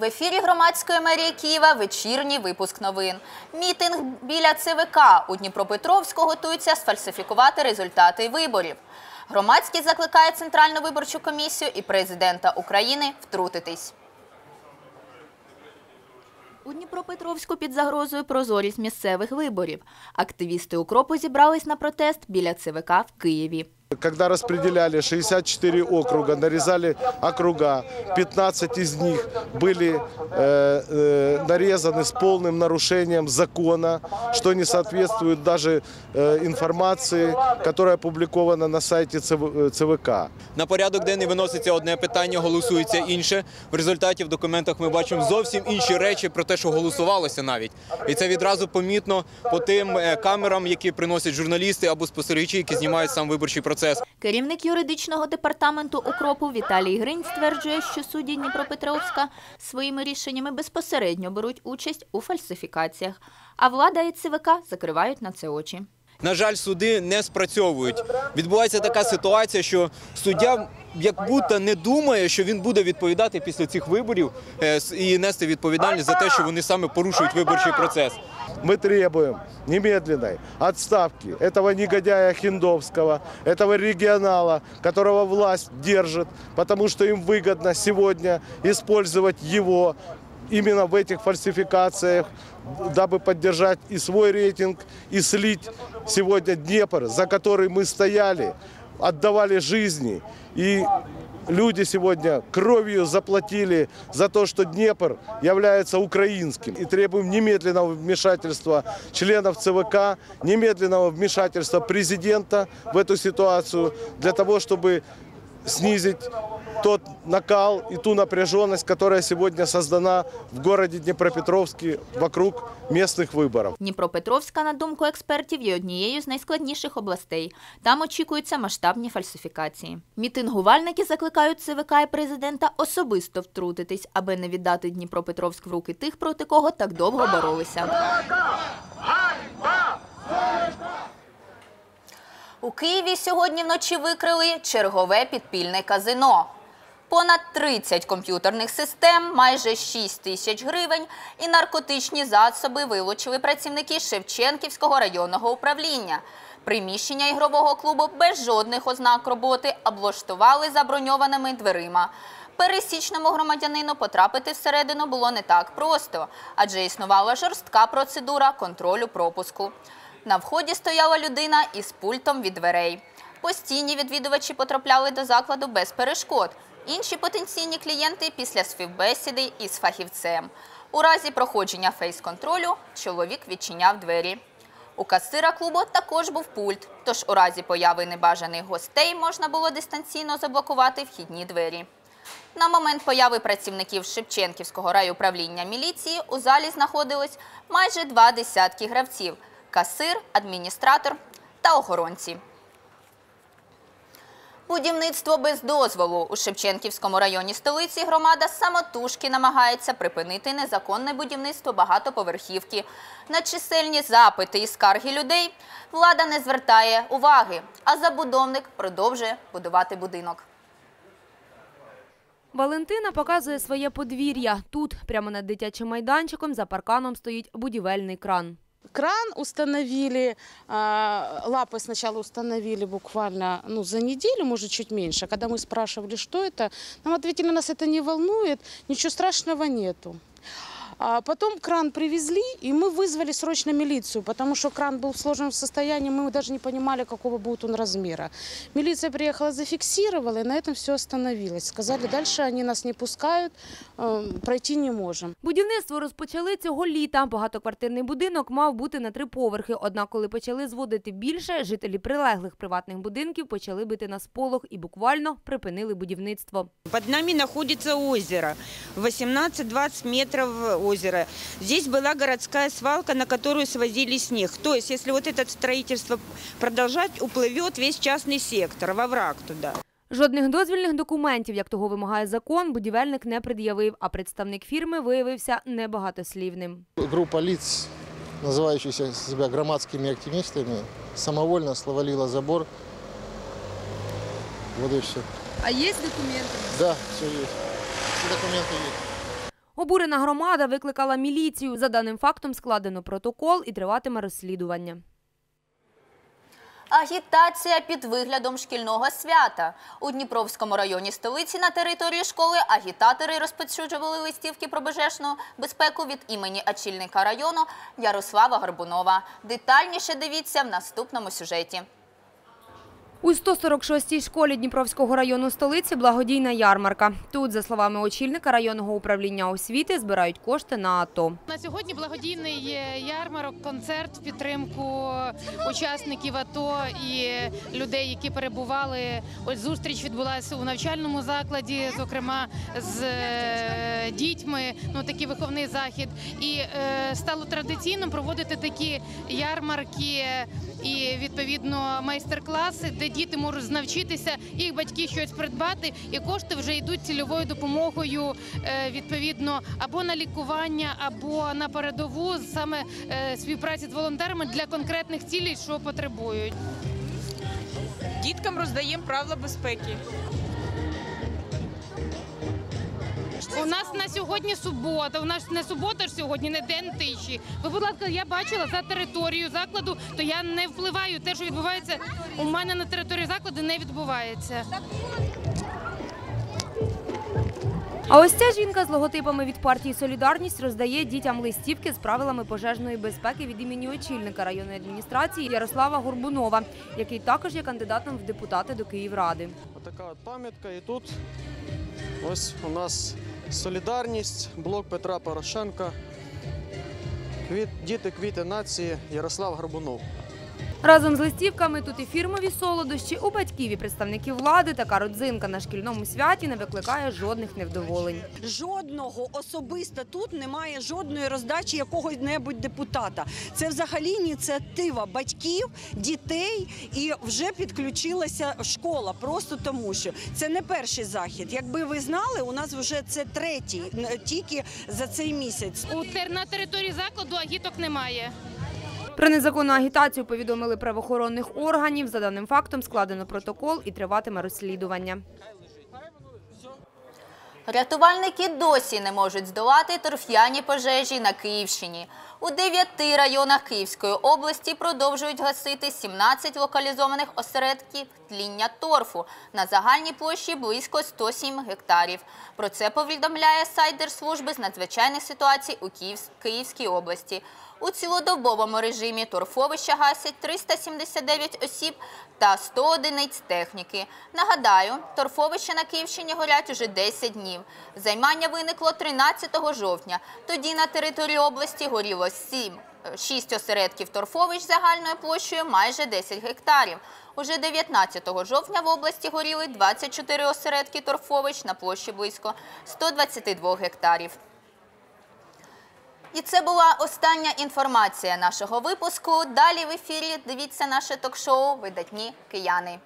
В ефірі громадської мерії Києва вечірній випуск новин. Мітинг біля ЦВК у Дніпропетровську готується сфальсифікувати результати виборів. Громадськість закликає Центральну виборчу комісію і президента України втрутитись. У Дніпропетровську під загрозою прозорість місцевих виборів. Активісти укропу зібрались на протест біля ЦВК в Києві. Когда распределяли 64 округа, нарезали округа, 15 из них были э, э, нарезаны с полным нарушением закона, что не соответствует даже э, информации, которая опубликована на сайте ЦВ- ЦВК. На порядок денний виноситься одне питання, голосується інше. В результаті в документах ми бачимо зовсім інші речі про те, що голосувалося навіть. І це відразу помітно по тим е, камерам, які приносять журналісти або спостерігачі, які знімають сам виборчий процес. Керівник юридичного департаменту укропу Віталій Гринь стверджує, що судді Дніпропетровська своїми рішеннями безпосередньо беруть участь у фальсифікаціях, а влада і ЦВК закривають на це очі. На жаль, суди не спрацьовують. Відбувається така ситуація, що суддя як будто не думає, що він буде відповідати після цих виборів е, с- і нести відповідальність за те, що вони саме порушують виборчий процес. Мы требуем немедленной отставки этого негодяя Хиндовского, этого регионала, которого власть держит, потому что им выгодно сегодня использовать его Именно в этих фальсификациях, дабы поддержать и свой рейтинг, и слить сегодня Днепр, за который мы стояли, отдавали жизни. И люди сегодня кровью заплатили за то, что Днепр является украинским. И требуем немедленного вмешательства членов ЦВК, немедленного вмешательства президента в эту ситуацию для того, чтобы снизить тот накал и ту напряженность, которая сегодня создана в городе Днепропетровске вокруг местных выборов. Дніпропетровська, на думку експертів, є однією з найскладніших областей. Там очікуються масштабні фальсифікації. Мітингувальники закликають ЦВК і президента особисто втрутитись, аби не віддати Дніпропетровськ в руки тих, проти кого так довго боролися. У Києві сьогодні вночі викрили чергове підпільне казино. Понад 30 комп'ютерних систем, майже 6 тисяч гривень і наркотичні засоби вилучили працівники Шевченківського районного управління. Приміщення ігрового клубу без жодних ознак роботи облаштували заброньованими дверима. Пересічному громадянину потрапити всередину було не так просто, адже існувала жорстка процедура контролю пропуску. На вході стояла людина із пультом від дверей. Постійні відвідувачі потрапляли до закладу без перешкод. Інші потенційні клієнти після співбесіди із фахівцем. У разі проходження фейс-контролю чоловік відчиняв двері. У касира клубу також був пульт, тож у разі появи небажаних гостей можна було дистанційно заблокувати вхідні двері. На момент появи працівників Шевченківського райуправління міліції у залі знаходилось майже два десятки гравців – касир, адміністратор та охоронці. Будівництво без дозволу у Шевченківському районі столиці громада самотужки намагається припинити незаконне будівництво багатоповерхівки. На чисельні запити і скарги людей влада не звертає уваги, а забудовник продовжує будувати будинок. Валентина показує своє подвір'я. Тут, прямо над дитячим майданчиком, за парканом стоїть будівельний кран. Кран установили, а, лапы сначала установили буквально ну, за неделю, может, чуть меньше. Когда мы спрашивали, что это, нам ответили, нас это не волнует, ничего страшного нету. А потом кран привезли, и мы вызвали срочно милицию, потому что кран был в сложном состоянии, мы даже не понимали, какого будет он размера. Милиция приехала, зафиксировала, и на этом все остановилось. Сказали, дальше они нас не пускают, э, пройти не можем. Будівництво розпочали цього літа. Багатоквартирний будинок мав бути на три поверхи. Однак, коли почали зводити більше, жителі прилеглих приватних будинків почали бити на сполох і буквально припинили будівництво. Под нами находится озеро, 18-20 метров озера. Здесь была городская свалка, на которую свозили снег. То есть, если вот это строительство продолжать, уплывет весь частный сектор во враг туда. Жодних дозвільних документів, як того вимагає закон, будівельник не пред'явив, а представник фірми виявився небагатослівним. Группа лиц, называющихся себя громадскими активистами, самовольно словалила забор. Вот и все. А є документи? Да, все есть. Все документы есть. Обурена громада викликала міліцію. За даним фактом складено протокол і триватиме розслідування. Агітація під виглядом шкільного свята. У Дніпровському районі столиці на території школи агітатори розповсюджували листівки про божешну безпеку від імені очільника району Ярослава Горбунова. Детальніше дивіться в наступному сюжеті. У 146-й школі Дніпровського району столиці благодійна ярмарка. Тут, за словами очільника районного управління освіти, збирають кошти на АТО. На сьогодні благодійний ярмарок, концерт в підтримку учасників АТО і людей, які перебували. Ось зустріч відбулася у навчальному закладі, зокрема з е, дітьми. Ну такий виховний захід. І е, стало традиційним проводити такі ярмарки і відповідно майстер-класи, де діти можуть навчитися, їх батьки щось придбати, і кошти вже йдуть цільовою допомогою е, відповідно або на лікування, або на передову саме е, співпраці з волонтерами для конкретних цілей, що потребують. Діткам роздаємо правила безпеки. У нас на сьогодні субота. У нас не субота ж сьогодні, не день тиші. Ви, будь ласка, я бачила за територію закладу, то я не впливаю. Те, що відбувається у мене на території закладу, не відбувається. А ось ця жінка з логотипами від партії Солідарність роздає дітям листівки з правилами пожежної безпеки від імені очільника районної адміністрації Ярослава Горбунова, який також є кандидатом в депутати до Київради. Отака от пам'ятка. І тут ось у нас солідарність, блок Петра Порошенка, діти квіти нації Ярослав Горбунов. Разом з листівками тут і фірмові солодощі у батьків і представників влади. Така родзинка на шкільному святі не викликає жодних невдоволень. Жодного особисто тут немає жодної роздачі якогось-небудь депутата. Це взагалі ініціатива батьків, дітей і вже підключилася школа. Просто тому, що це не перший захід. Якби ви знали, у нас вже це третій тільки за цей місяць. У на території закладу агіток немає. Про незаконну агітацію повідомили правоохоронних органів. За даним фактом складено протокол і триватиме розслідування. Рятувальники досі не можуть здолати торф'яні пожежі на Київщині. У дев'яти районах Київської області продовжують гасити 17 локалізованих осередків тління торфу на загальній площі близько 107 гектарів. Про це повідомляє сайт Держслужби з надзвичайних ситуацій у Київс- Київській області. У цілодобовому режимі торфовища гасять 379 осіб та 100 одиниць техніки. Нагадаю, торфовища на Київщині горять уже 10 днів. Займання виникло 13 жовтня. Тоді на території області горіло 7, 6 осередків торфовищ загальною площею майже 10 гектарів. Уже 19 жовтня в області горіли 24 осередки торфовищ на площі близько 122 гектарів. І це була остання інформація нашого випуску. Далі в ефірі дивіться наше ток-шоу Видатні кияни.